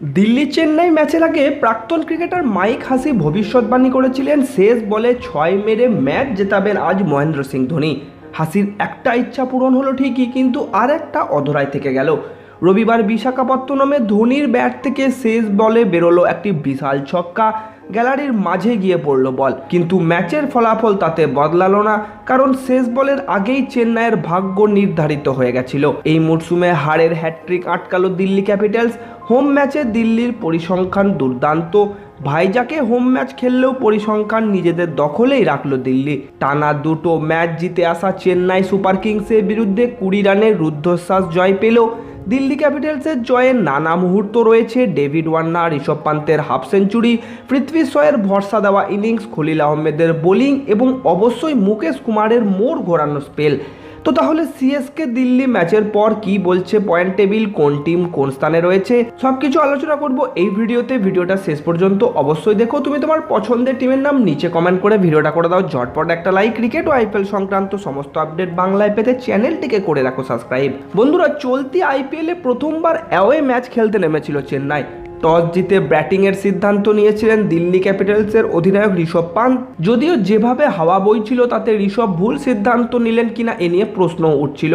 দিল্লি চেন্নাই ম্যাচের আগে প্রাক্তন ক্রিকেটার মাইক হাসি ভবিষ্যৎবাণী করেছিলেন। শেষ বলে ছয় মেরে ম্যাচ জেতাবেন আজ মহেন্দ্র সিং ধোনি। হাসির একটা ইচ্ছা পূরণ হলো ঠিকই, কিন্তু আর একটা অধরায় থেকে গেল। রবিবার বিশাখাপত্তনমে ধোনির ব্যাট থেকে শেষ বলে বেরোলো একটি বিশাল ছক্কা। গ্যালারির মাঝে গিয়ে পড়ল বল। কিন্তু ম্যাচের ফলাফল তাতে বদলালো না, কারণ শেষ বলের আগেই চেন্নাইয়ের ভাগ্য নির্ধারিত হয়ে গেছিল। এই মরশুমে হারের হ্যাট্রিক আটকালো দিল্লি ক্যাপিটালস। হোম ম্যাচে দিল্লির পরিসংখ্যান দুর্দান্ত। ভাইজাকে হোম ম্যাচ খেললেও পরিসংখ্যান নিজেদের দখলেই রাখল দিল্লি। টানা দুটো ম্যাচ জিতে আসা চেন্নাই সুপার কিংসের বিরুদ্ধে কুড়ি রানের রুদ্ধশ্বাস জয় পেল। দিল্লি ক্যাপিটালসের জয়ে নানা মুহূর্ত রয়েছে। ডেভিড ওয়ার্নার, ঋষভ পান্তের হাফ সেঞ্চুরি, পৃথ্বী শয়ের ভরসা দেওয়া ইনিংস, খলিল আহমেদের বোলিং এবং অবশ্যই মুকেশ কুমারের মোড় ঘোরানো স্পেল। তো তাহলে সিএসকে দিল্লি ম্যাচের পর কি বলছে পয়েন্ট টেবিল কোন টিম কোন স্থানে রয়েছে? সবকিছু আলোচনা করব এই ভিডিওতে। ভিডিওটা শেষ পর্যন্ত অবশ্যই দেখো। তুমি তোমার পছন্দের টিমের নাম নিচে কমেন্ট করে ভিডিওটা করে দাও। ঝটপট একটা লাইক ক্রিকেট ও আইপিএল সংক্রান্ত সমস্ত আপডেট বাংলায় পেতে চ্যানেলটিকে করে রাখো সাবস্ক্রাইব বন্ধুরা, চলতি আইপিএলে প্রথমবার অ্যাওয়ে ম্যাচ খেলতে নেমেছিল চেন্নাই। টস জিতে ব্যাটিংয়ের সিদ্ধান্ত নিয়েছিলেন দিল্লি ক্যাপিটালসের অধিনায়ক ঋষভ পান্ত যদিও যেভাবে হাওয়া বইছিল, তাতে ঋষভ ভুল সিদ্ধান্ত নিলেন কিনা এ নিয়ে প্রশ্ন উঠছিল।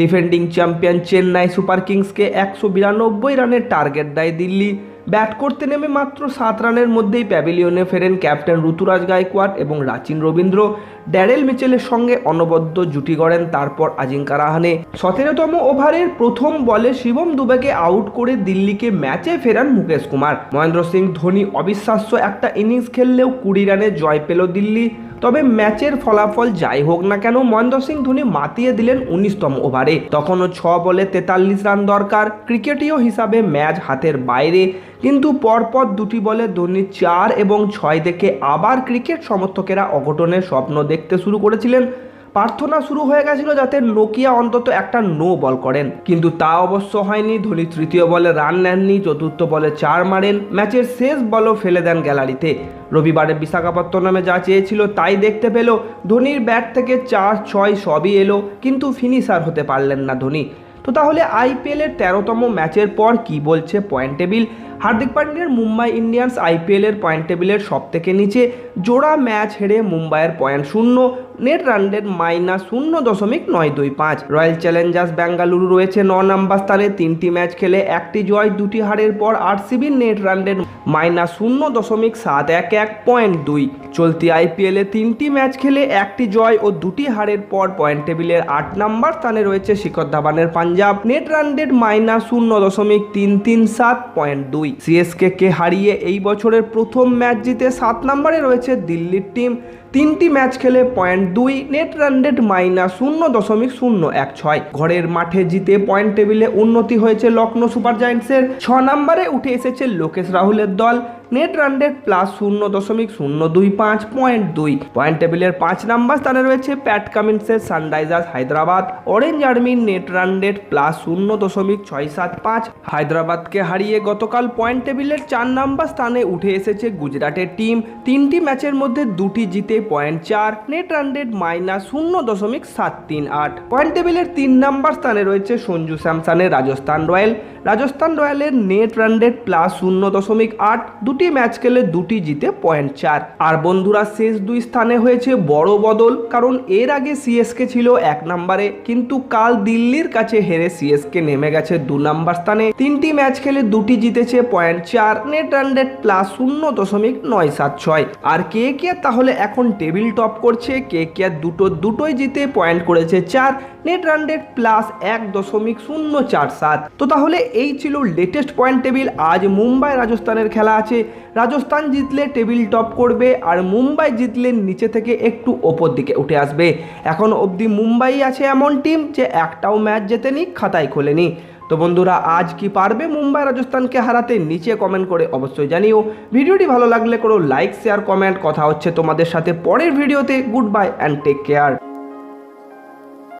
ডিফেন্ডিং চ্যাম্পিয়ন চেন্নাই সুপার কিংসকে একশো বিরানব্বই রানের টার্গেট দেয় দিল্লি। ব্যাট করতে নেমে মাত্র সাত রানের মধ্যেই প্যাভিলিয়নে ফেরেন ক্যাপ্টেন ঋতুরাজ গায়কোয়াড এবং রাচিন রবীন্দ্র। ড্যারেল মিচেলের সঙ্গে অনবদ্য জুটি গড়েন তারপর আজিঙ্কা রাহানে। সতেরোতম ওভারের প্রথম বলে শিবম দুবেকে আউট করে দিল্লিকে ম্যাচে ফেরান মুকেশ কুমার। মহেন্দ্র সিং, ধোনি অবিশ্বাস্য একটা ইনিংস খেললেও কুড়ি রানে জয় পেল দিল্লি। তবে ম্যাচের ফলাফল যাই হোক না কেন, মহেন্দ্র সিং, ধোনি মাতিয়ে দিলেন উনিশতম ওভারে। তখনও ছ বলে তেতাল্লিশ রান দরকার। ক্রিকেটীয় হিসাবে ম্যাচ হাতের বাইরে। কিন্তু পরপর দুটি বলে ধোনি চার এবং ছয় দেখে আবার ক্রিকেট সমর্থকেরা অঘটনের স্বপ্ন দেখতে শুরু করেছিলেন। প্রার্থনা শুরু হয়ে গেছিল যাতে নোকিয়া অন্তত একটা নো বল করেন। কিন্তু তা অবশ্য হয়নি। ধোনি তৃতীয় বলে রান নেননি, চতুর্থ বলে চার মারেন। ম্যাচের শেষ বলও ফেলে দেন গ্যালারিতে। রবিবারে বিশাখাপত্তনমে যা চেয়েছিল তাই দেখতে পেল, ধোনির ব্যাট থেকে চার, ছয় সবই এলো, কিন্তু ফিনিশার হতে পারলেন না ধোনি। তো তাহলে আইপিএলের তেরোতম ম্যাচের পর কি বলছে পয়েন্ট টেবিল হার্দিক পান্ডিয়ার মুম্বাই ইন্ডিয়ান্স আইপিএলের পয়েন্ট টেবিলের সব থেকে নিচে, জোড়া ম্যাচ হেরে মুম্বাইয়ের পয়েন্ট শূন্য নেট রান রেট মাইনাস শূন্য দশমিক নয় দুই পাঁচ। রয়্যাল চ্যালেঞ্জার্স বেঙ্গালুরু রয়েছে ন নম্বর স্থানে, তিনটি ম্যাচ খেলে একটি জয়, দুটি হারের পর আরসিবির নেট রান রেট মাইনাস শূন্য দশমিক সাত এক এক পয়েন্ট দুই। চলতি আইপিএলে তিনটি ম্যাচ খেলে একটি জয় ও দুটি হারের পর পয়েন্ট টেবিলের আট নম্বর স্থানে রয়েছে Shikhar ধাবানের Punjab. Net run rate minus শূন্য দশমিক তিন তিন সাত পয়েন্ট দুই। সিএসকে কে হারিয়ে এই বছরের প্রথম ম্যাচ জিতে সাত নম্বরে রয়েছে দিল্লির টিম। তিনটি ম্যাচ খেলে পয়েন্ট দুই, নেট রান রেট মাইনাস শূন্য দশমিক শূন্য এক ছয়। ঘরের মাঠে জিতে পয়েন্ট টেবিলে উন্নতি হয়েছে লখনৌ সুপার জায়ান্টসের। ছ নম্বরে উঠে এসেছে লোকেশ রাহুলের দল। নেট রান রেট প্লাস শূন্য দশমিক শূন্য দুই পাঁচ পয়েন্ট দুই। পয়েন্ট টেবিলের পাঁচ নাম্বার স্থানে রয়েছে প্যাট কামিন্সের সানরাইজার্স হায়দ্রাবাদ। অরেঞ্জ আর্মির নেট রান রেট প্লাস শূন্য দশমিক ছয় সাত পাঁচ। হায়দ্রাবাদকে হারিয়ে গতকাল পয়েন্ট টেবিলের চার নাম্বার স্থানে উঠে এসেছে গুজরাটের টিম তিনটি ম্যাচের মধ্যে দুটি জিতে পয়েন্ট চার, নেট রান রেট মাইনাস শূন্য দশমিক সাত তিন আট। পয়েন্ট টেবিলের তিন নাম্বার স্থানে রয়েছে সঞ্জু স্যামসানের রাজস্থান রয়্যাল। রাজস্থান রয়্যালের নেট রান রেট প্লাস শূন্য দশমিক আট দুটি ম্যাচ খেলে দুটি জিতে পয়েন্ট চার। আর বন্ধুরা, শেষ দুই স্থানে হয়েছে বড় বদল, কারণ এর আগে সিএসকে ছিল এক নম্বরে, কিন্তু কাল দিল্লির কাছে হেরে সিএসকে নেমে গেছে দু নাম্বার স্থানে। তিনটি ম্যাচ খেলে দুটি জিতেছে পয়েন্ট চার, নেট রেট প্লাস শূন্য দশমিক নয় সাত ছয়। আর কে কে তাহলে এখন টেবিল টপ করছে? কে কে দুটো দুটোই জিতে পয়েন্ট করেছে চার, নেট রেট প্লাস এক দশমিক শূন্য চার সাত। তো তাহলে এই ছিল লেটেস্ট পয়েন্ট টেবিল। আজ মুম্বাই রাজস্থানের খেলা আছে রাজস্থান জিতলে টেবিল টপ করবে আর মুম্বাই জিতলে নিচে থেকে একটু ওপর দিকে উঠে আসবে। এখন অবধি মুম্বাই আছে এমন টিম যে একটাও ম্যাচ জেতেনি, খাতায় খোলেনি। তো বন্ধুরা, আজ কি পারবে মুম্বাই রাজস্থানকে হারাতে? নিচে কমেন্ট করে অবশ্যই জানিও। ভিডিওটি ভালো লাগলে করো লাইক শেয়ার কমেন্ট কথা হচ্ছে তোমাদের সাথে পরের ভিডিওতে good bye and take care